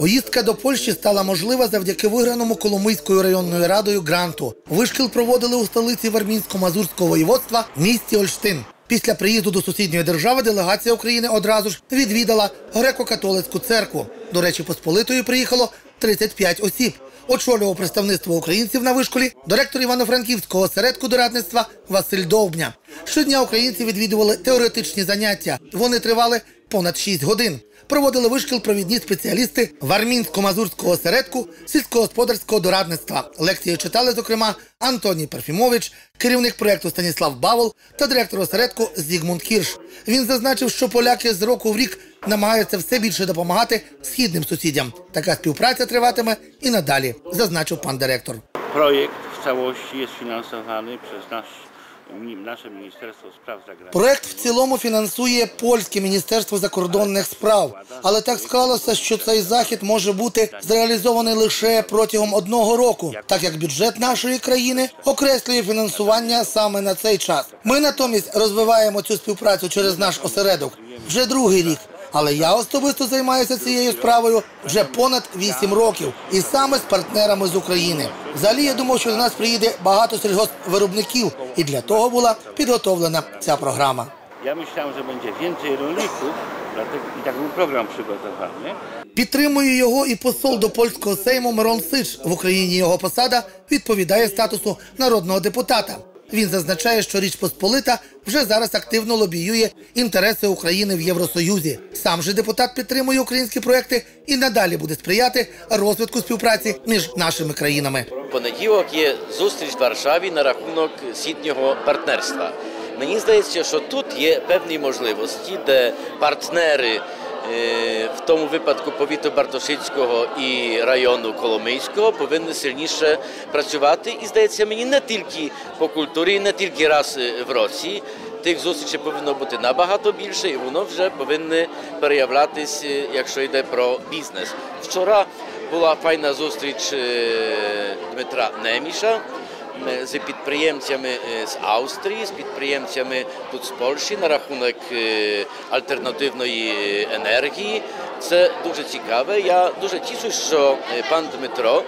Поїздка до Польщі стала можлива завдяки виграному Коломийською районною радою гранту. Вишкіл проводили у столиці Вармінсько-Мазурського воєводства в місті Ольштин. Після приїзду до сусідньої держави делегація України одразу ж відвідала греко-католицьку церкву. До речі, Посполитої приїхало 35 осіб. Очолював представництво українців на вишколі директор Івано-Франківського осередку дорадництва Василь Довбня. Щодня українці відвідували теоретичні заняття. Вони тривали понад 6 годин. Проводили вишкіл провідні спеціалісти Вармінсько-Мазурського осередку сільськогосподарського дорадництва. Лекції читали, зокрема, Антоній Парфімович, керівник проєкту Станіслав Бавол та директор осередку Зігмунд Кірш. Він зазначив, що поляки з року в рік намагаються все більше допомагати східним сусідям. Така співпраця триватиме і надалі, зазначив пан директор. Projekt w całości jest finansowany przez nasz, mi- міністерство справ Zagranicznych. Проект в цілому фінансує польське міністерство закордонних справ, але так склалося, що цей захід може бути зреалізований лише протягом одного року, так як бюджет нашої країни окреслює фінансування саме на цей час. Ми натомість розвиваємо цю співпрацю через наш осередок вже другий рік. Але я особисто займаюся цією справою вже понад 8 років, і саме з партнерами з України. Взагалі я думав, що до нас приїде багато сільгоспвиробників, і для того була підготовлена ця програма. Więcej rolników, dlatego i tak był. Підтримує його і посол до польського сейму Мирон Сич. В Україні його посада відповідає статусу народного депутата. Він зазначає, що Річ Посполита вже зараз активно лобіює інтереси України в Євросоюзі. Сам же депутат підтримує українські проекти і надалі буде сприяти розвитку співпраці між нашими країнами. Понеділок є зустріч в Варшаві на рахунок східнього партнерства. Мені здається, що тут є певні можливості, де партнери, в тому випадку повіту Бартошицького і району Коломийського, повинні сильніше працювати. І здається мені не тільки по культурі, не тільки раз е, в році. Тих зустрічей повинно бути набагато більше, і воно вже повинне переявлятися, якщо йде про бізнес. Вчора була файна зустріч е, Дмитра Неміша е, з підприємцями е, з Австрії, з підприємцями тут з Польщі на рахунок е, альтернативної енергії. Це дуже цікаве. Я дуже тішу, що е, пан Дмитро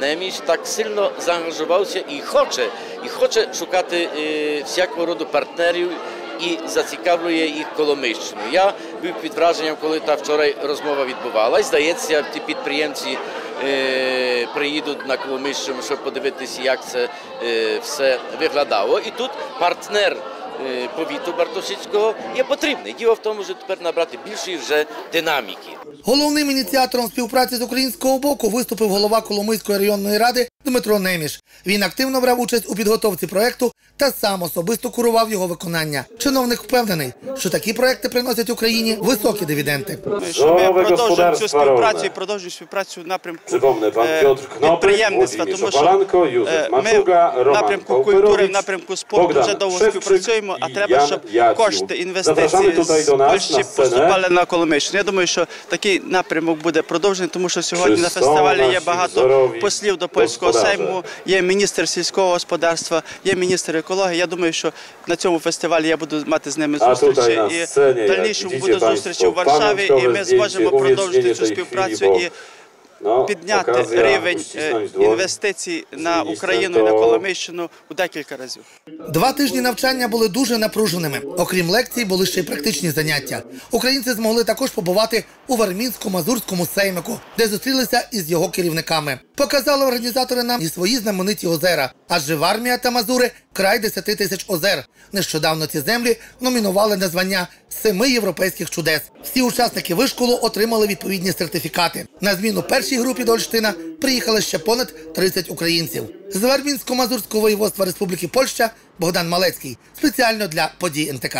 Неміш так сильно заангажувався і хоче, і хоче шукати е, всякого роду партнерів і зацікавлює їх Коломийщиною. Я був під враженням, коли та вчора розмова відбувалась. Здається, ті підприємці е, приїдуть на Коломищу, щоб подивитися, як це е, все виглядало. І тут партнер е, повіту Бартошицького є потрібний. Діло в тому, що тепер набрати більшої вже динаміки. Головним ініціатором співпраці з українського боку виступив голова Коломийської районної ради Дмитро Неміш. Він активно брав участь у підготовці проекту та сам особисто курував його виконання. Чиновник впевнений, що такі проекти приносять Україні високі дивіденди. що ми продовжуємо цю співпрацю і продовжуємо співпрацю в напрямку е, підприємництва, тому що е, ми в напрямку культури, в напрямку спорту вже довго Szewczyk співпрацюємо, а треба, щоб кошти інвестиції з Польщі поступали на Коломийщину. Я думаю, що такий напрямок буде продовжений, тому що сьогодні на фестивалі є багато послів до польського сейму, є міністр сільського господарства, є міністр екології. Я думаю, що на цьому фестивалі я буду мати з ними зустрічі. І в дальнішому буде зустрічі у Варшаві, і ми зможемо продовжити цю співпрацю і підняти okazja рівень е, інвестицій на Україну і на Коломийщину у декілька разів. Два тижні навчання були дуже напруженими. Окрім лекцій, були ще й практичні заняття. Українці змогли також побувати у Вармінсько-Мазурському сеймику, де зустрілися із його керівниками. Показали організатори нам і свої знамениті озера. Адже Вармія та Мазури край 10 тисяч озер. Нещодавно ці землі номінували на звання семи європейських чудес. Всі учасники вишколу отримали відповідні сертифікати. На зміну першій групі до приїхали ще понад 30 українців. З Вербінсько-Мазурського воєводства Республіки Польща Богдан Малецький спеціально для подій НТК.